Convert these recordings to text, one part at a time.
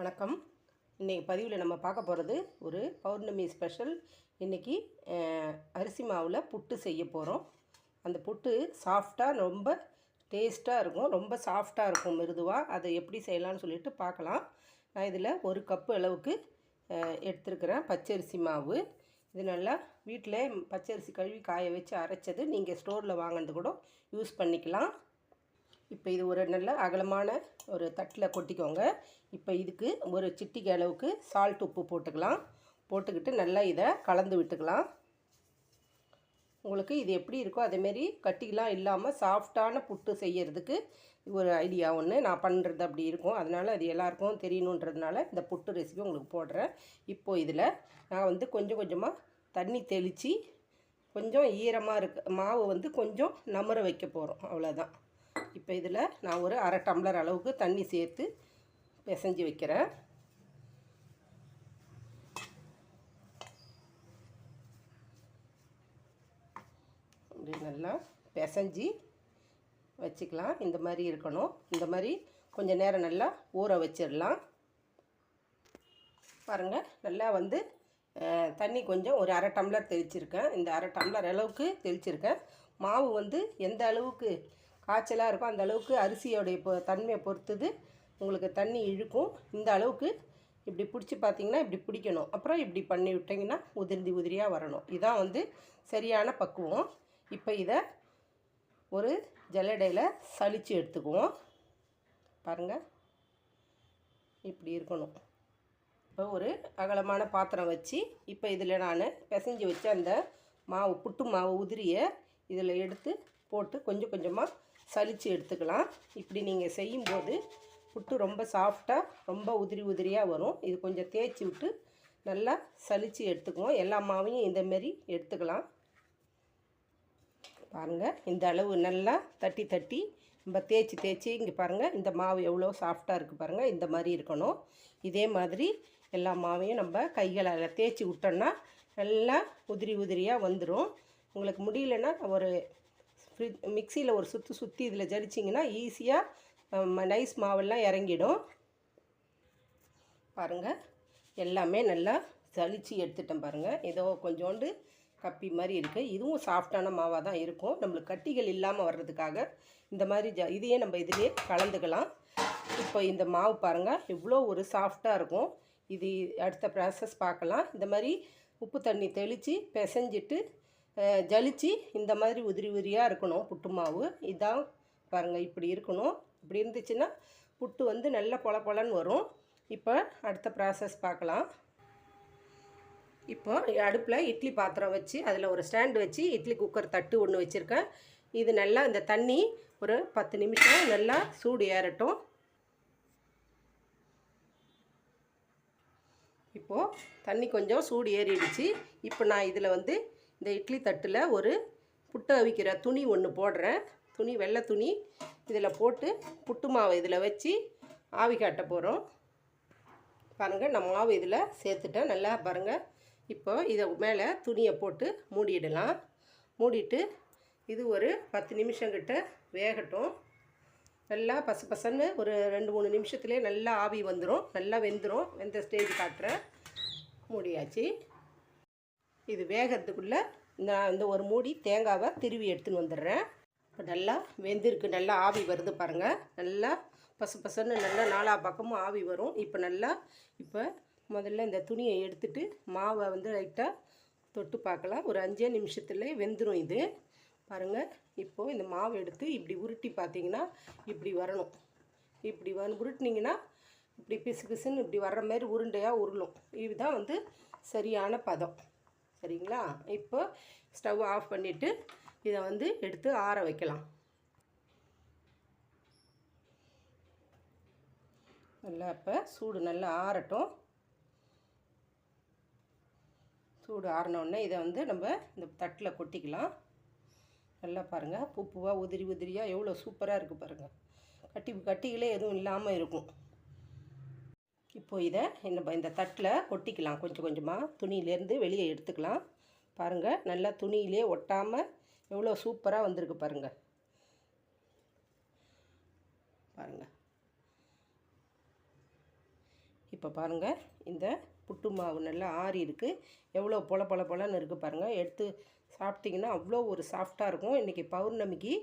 வணக்கம். இன்றைக்கி பதிவில் நம்ம பார்க்க போகிறது ஒரு பௌர்ணமி ஸ்பெஷல். இன்றைக்கி அரிசி மாவில் புட்டு செய்ய போகிறோம் அந்த புட்டு சாஃப்டாக ரொம்ப டேஸ்ட்டாக இருக்கும். ரொம்ப சாஃப்டாக இருக்கும் மிருதுவாக அதை எப்படி செய்யலாம்னு சொல்லிட்டு பார்க்கலாம். நான் இதில் ஒரு கப்பு அளவுக்கு எடுத்துருக்கிறேன் பச்சரிசி மாவு. இது நல்லா வீட்டில் பச்சரிசி கழுவி காய வச்சு அரைச்சது. நீங்கள் ஸ்டோரில் வாங்கினது கூட யூஸ் பண்ணிக்கலாம். இப்போ இது ஒரு நல்ல அகலமான ஒரு தட்டில் கொட்டிக்கோங்க. இப்போ இதுக்கு ஒரு சிட்டிக்கு அளவுக்கு சால்ட் உப்பு போட்டுக்கலாம். போட்டுக்கிட்டு நல்லா இதை கலந்து விட்டுக்கலாம். உங்களுக்கு இது எப்படி இருக்கோ அதேமாரி கட்டிலாம் இல்லாமல் சாஃப்டான புட்டு செய்யறதுக்கு ஒரு ஐடியா ஒன்று நான் பண்ணுறது அப்படி இருக்கும். அதனால் அது எல்லாருக்கும் தெரியணுன்றதுனால இந்த புட்டு ரெசிபி உங்களுக்கு போடுறேன். இப்போ இதில் நான் வந்து கொஞ்சம் கொஞ்சமாக தண்ணி தெளித்து கொஞ்சம் ஈரமாக இருக்க மாவு வந்து கொஞ்சம் நமுற வைக்க போகிறோம் அவ்வளோதான் இப்போ இதில் நான் ஒரு அரை டம்ளர் அளவுக்கு தண்ணி சேர்த்து பிசைஞ்சு வைக்கிறேன். அப்படி நல்லா பிசைஞ்சு வச்சுக்கலாம். இந்த மாதிரி இருக்கணும். இந்த மாதிரி கொஞ்சம் நேரம் நல்லா ஊற வச்சிடலாம். பாருங்கள் நல்லா வந்து தண்ணி கொஞ்சம் ஒரு அரை டம்ளர் தெளிச்சிருக்கேன். இந்த அரை டம்ளர் அளவுக்கு தெளிச்சிருக்கேன். மாவு வந்து எந்த அளவுக்கு காய்ச்சலாக இருக்கும். அந்த அளவுக்கு அரிசியோடைய பொ தன்மையை பொறுத்தது உங்களுக்கு தண்ணி இழுக்கும். இந்த அளவுக்கு இப்படி பிடிச்சி பார்த்தீங்கன்னா இப்படி பிடிக்கணும். அப்புறம் இப்படி பண்ணி விட்டிங்கன்னா உதிர்ந்து உதிரியாக வரணும். இதான் வந்து சரியான பக்குவம். இப்போ இதை ஒரு ஜல்லடையில் சளிச்சு எடுத்துக்குவோம். பாருங்கள் இப்படி இருக்கணும். இப்போ ஒரு அகலமான பாத்திரம் வச்சு இப்போ இதில் நான் பிசைஞ்சு வச்ச அந்த மாவு புட்டு மாவு உதிரியை இதில் எடுத்து போட்டு கொஞ்சம் கொஞ்சமாக சலித்து எடுத்துக்கலாம். இப்படி நீங்கள் செய்யும்போது புட்டு ரொம்ப சாஃப்டாக ரொம்ப உதிரி உதிரியாக வரும். இது கொஞ்சம் தேய்ச்சி விட்டு நல்லா சலித்து எடுத்துக்குவோம். எல்லா மாவையும் இந்தமாரி எடுத்துக்கலாம். பாருங்கள் இந்த அளவு நல்லா தட்டி தட்டி நம்ம தேய்ச்சி தேய்ச்சி இங்கே பாருங்கள் இந்த மாவு எவ்வளோ சாஃப்டாக இருக்குது பாருங்கள் இந்த மாதிரி இருக்கணும். இதே மாதிரி எல்லா மாவையும் நம்ம கைகளால் தேய்ச்சி விட்டோன்னா நல்லா உதிரி உதிரியாக வந்துடும் உங்களுக்கு முடியலன்னா ஒரு ஃப்ரிட்ஜ் மிக்சியில் ஒரு சுற்று சுற்றி இதில் ஜலிச்சிங்கன்னா ஈஸியாக நைஸ் மாவெல்லாம் இறங்கிடும். பாருங்கள் எல்லாமே நல்லா ஜலிச்சு எடுத்துட்டேன் பாருங்கள் ஏதோ கொஞ்சோண்டு கப்பி மாதிரி இருக்குது இதுவும் சாஃப்டான மாவாக தான் இருக்கும். நம்மளுக்கு கட்டிகள் இல்லாமல் வர்றதுக்காக இந்த மாதிரி ஜ இதையே நம்ம இதிலே கலந்துக்கலாம். இப்போ இந்த மாவு பாருங்கள் இவ்வளோ ஒரு சாஃப்டாக இருக்கும். இது அடுத்த ப்ராசஸ் பார்க்கலாம். இந்த மாதிரி உப்பு தண்ணி தெளித்து பிசைஞ்சிட்டு ஜலிச்சு இந்த மாதிரி உதிரி உதிரியாக இருக்கணும் புட்டு மாவு. இதான் பாருங்கள் இப்படி இருக்கணும். இப்படி இருந்துச்சுன்னா புட்டு வந்து நல்ல பொல பொலன்னு வரும். இப்போ அடுத்த ப்ராசஸ் பார்க்கலாம். இப்போ அடுப்பில் இட்லி பாத்திரம் வச்சு அதில் ஒரு ஸ்டாண்டு வச்சு இட்லி குக்கர் தட்டு ஒன்று வச்சுருக்கேன். இது நல்லா இந்த தண்ணி ஒரு பத்து நிமிஷம் நல்லா சூடு ஏறட்டும். இப்போது தண்ணி கொஞ்சம் சூடு ஏறிடுச்சு. இப்போ நான் இதில் வந்து இந்த இட்லி தட்டில் ஒரு புட்டு அவிக்கிற துணி ஒன்று போடுறேன். துணி வெள்ளை துணி. இதில் போட்டு புட்டு மாவு இதில் வச்சு ஆவி காட்ட போகிறோம் பாருங்கள் நான் மாவு இதில் சேர்த்துட்டேன். நல்லா பாருங்கள் இப்போ இதை மேலே துணியை போட்டு மூடிடலாம். மூடிட்டு இது ஒரு பத்து நிமிஷங்கிட்ட வேகட்டும். நல்லா பசு பசன்னு ஒரு ரெண்டு மூணு நிமிஷத்துலேயே நல்லா ஆவி வந்துடும் நல்லா வெந்துடும் வெந்த ஸ்டேஜ் காட்டுறேன். மூடியாச்சு. இது வேகிறதுக்குள்ளே நான் இந்த ஒரு மூடி தேங்காவை திருவி எடுத்துன்னு வந்துடுறேன். இப்போ நல்லா வெந்திருக்கு நல்லா ஆவி வருது பாருங்கள் நல்லா பசு பசுன்னு நல்லா நாலா பக்கமும் ஆவி வரும். இப்போ நல்லா இப்போ முதல்ல இந்த துணியை எடுத்துட்டு மாவை வந்து லைட்டாக தொட்டு பார்க்கலாம். ஒரு அஞ்சே நிமிஷத்துல வெந்துடும் இது. பாருங்கள் இப்போது இந்த மாவு எடுத்து இப்படி உருட்டி பார்த்தீங்கன்னா இப்படி வரணும். இப்படி வந்து உருட்டினீங்கன்னா இப்படி பிசு பிசுன்னு இப்படி வர்ற மாதிரி உருண்டையாக உருளும். இதுதான் வந்து சரியான பதம். சரிங்களா? இப்போ ஸ்டவ் ஆஃப் பண்ணிவிட்டு இதை வந்து எடுத்து ஆற வைக்கலாம். நல்லா இப்போ சூடு நல்லா ஆறட்டும். சூடு ஆறினோடனே இதை வந்து நம்ம இந்த தட்டில் கொட்டிக்கலாம். நல்லா பாருங்கள் பூ பூவாக உதிரி உதிரியாக எவ்வளோ சூப்பராக இருக்குது பாருங்கள் கட்டி கட்டிகளே எதுவும் இல்லாமல் இருக்கும். இப்போ இதை நம்ம இந்த தட்டில் கொட்டிக்கலாம். கொஞ்சம் கொஞ்சமாக துணியிலேருந்து வெளியே எடுத்துக்கலாம். பாருங்கள் நல்லா துணியிலே ஒட்டாமல் எவ்வளோ சூப்பராக வந்திருக்கு பாருங்கள் பாருங்கள் இப்போ பாருங்கள் இந்த புட்டு மாவு நல்லா ஆறி இருக்குது எவ்வளோ பொல பொல பொலன்னு இருக்குது பாருங்கள் எடுத்து சாப்பிட்டிங்கன்னா அவ்வளோ ஒரு சாஃப்டாக இருக்கும். இன்றைக்கி பௌர்ணமிக்கு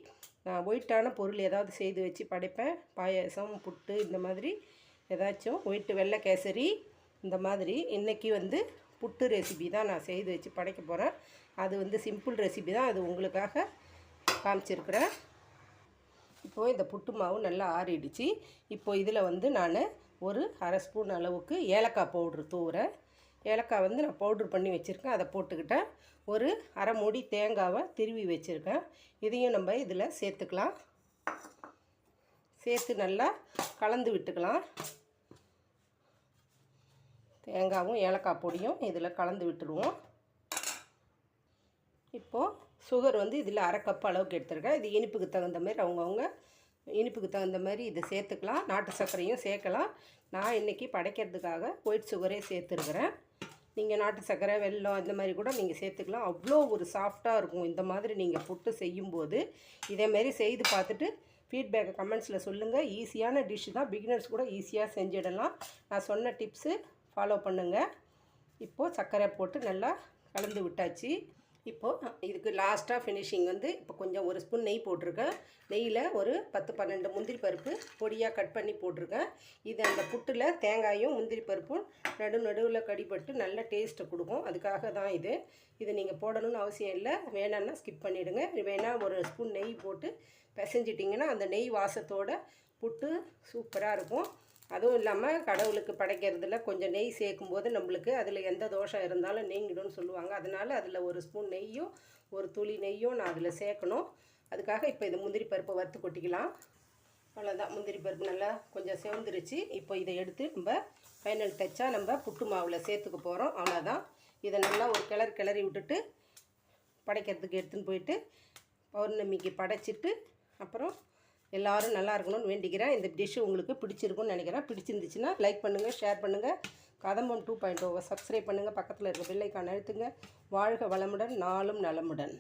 நான் ஒயிட்டான பொருள் ஏதாவது செய்து வச்சு படைப்பேன். பாயாசம் புட்டு இந்த மாதிரி ஏதாச்சும் ஒயிட்டு வெள்ளை கேசரி இந்த மாதிரி இன்றைக்கி வந்து புட்டு ரெசிபி தான் நான் செய்து வச்சு படைக்க போகிறேன் அது வந்து சிம்பிள் ரெசிபி தான். அது உங்களுக்காக காமிச்சிருக்கிறேன். இப்போது இந்த புட்டு மாவு நல்லா ஆறிடுச்சு. இப்போ இதில் வந்து நான் ஒரு அரை ஸ்பூன் அளவுக்கு ஏலக்காய் பவுட்ரு தூவுறேன். ஏலக்காய் வந்து நான் பவுட்ரு பண்ணி வச்சுருக்கேன். அதை போட்டுக்கிட்டேன். ஒரு அரை மூடி தேங்காவை திருவி வச்சுருக்கேன். இதையும் நம்ம இதில் சேர்த்துக்கலாம். சேர்த்து நல்லா கலந்து விட்டுக்கலாம். தேங்காவும் ஏலக்காய் பொடியும் இதில் கலந்து விட்டுருவோம். இப்போது சுகர் வந்து இதில் அரை கப் அளவுக்கு எடுத்துருக்கேன். இது இனிப்புக்கு தகுந்த மாதிரி அவங்கவுங்க இனிப்புக்கு தகுந்த மாதிரி இதை சேர்த்துக்கலாம். நாட்டு சர்க்கரையும் சேர்க்கலாம். நான் இன்றைக்கி படைக்கிறதுக்காக ஒயிட் சுகரே சேர்த்துருக்குறேன். நீங்கள் நாட்டு சர்க்கரை வெல்லம் இந்த மாதிரி கூட நீங்கள் சேர்த்துக்கலாம். அவ்வளோ ஒரு சாஃப்டாக இருக்கும். இந்த மாதிரி நீங்கள் புட்டு செய்யும்போது இதேமாரி செய்து பார்த்துட்டு ஃபீட்பேக்கை கமெண்ட்ஸில் சொல்லுங்கள் ஈஸியான டிஷ் தான். பிகினர்ஸ் கூட ஈஸியாக செஞ்சிடலாம். நான் சொன்ன டிப்ஸு ஃபாலோ பண்ணுங்கள் இப்போது சர்க்கரை போட்டு நல்லா கலந்து விட்டாச்சு. இப்போது இதுக்கு லாஸ்ட்டாக ஃபினிஷிங் வந்து இப்போ கொஞ்சம் ஒரு ஸ்பூன் நெய் போட்டிருக்கேன். நெய்யில் ஒரு பத்து பன்னெண்டு முந்திரி பருப்பு பொடியாக கட் பண்ணி போட்டிருக்கேன். இது அந்த புட்டில் தேங்காயும் முந்திரி பருப்பும் நடு நடுவில் கடிபட்டு நல்ல டேஸ்ட்டை கொடுக்கும். அதுக்காக தான் இது. இது நீங்கள் போடணும்னு அவசியம் இல்லை. வேணான்னா ஸ்கிப் பண்ணிவிடுங்க வேணால் ஒரு ஸ்பூன் நெய் போட்டு பிசைஞ்சிட்டிங்கன்னா அந்த நெய் வாசத்தோட புட்டு சூப்பராக இருக்கும். அதுவும் இல்லாமல் கடவுளுக்கு படைக்கிறதுல கொஞ்சம் நெய் சேர்க்கும்போது நம்மளுக்கு அதில் எந்த தோஷம் இருந்தாலும் நீங்கிடும்னு சொல்லுவாங்க. அதனால் அதில் ஒரு ஸ்பூன் நெய்யும் ஒரு துளி நெய்யும் நான் அதில் சேர்க்கணும். அதுக்காக இப்போ இது முந்திரி பருப்பை வறுத்து கொட்டிக்கலாம். அவ்வளோதான் முந்திரி பருப்பு நல்லா கொஞ்சம் செவந்துருச்சு. இப்போ இதை எடுத்து நம்ம ஃபைனல் டச்சாக நம்ம புட்டு மாவில் சேர்த்துக்க போகிறோம் அவ்வளோதான் இதை நல்லா ஒரு கிளறி கிளறி விட்டுட்டு படைக்கிறதுக்கு எடுத்துன்னு போயிட்டு பௌர்ணமிக்கு படைச்சிட்டு அப்புறம் எல்லாரும் நல்லா இருக்கணும்னு வேண்டிக்கிறேன். இந்த டிஷ்ஷு உங்களுக்கு பிடிச்சிருக்கும்னு நினைக்கிறேன். பிடிச்சிருந்துச்சுன்னா லைக் பண்ணுங்கள் ஷேர் பண்ணுங்கள் கதம்பம் டூ பாயிண்ட் ஓவை சப்ஸ்கிரைப் பண்ணுங்கள் பக்கத்தில் இருக்க பெல்லைக்கான அழுத்துங்க. வாழ்க வளமுடன் நாளும் நலமுடன்.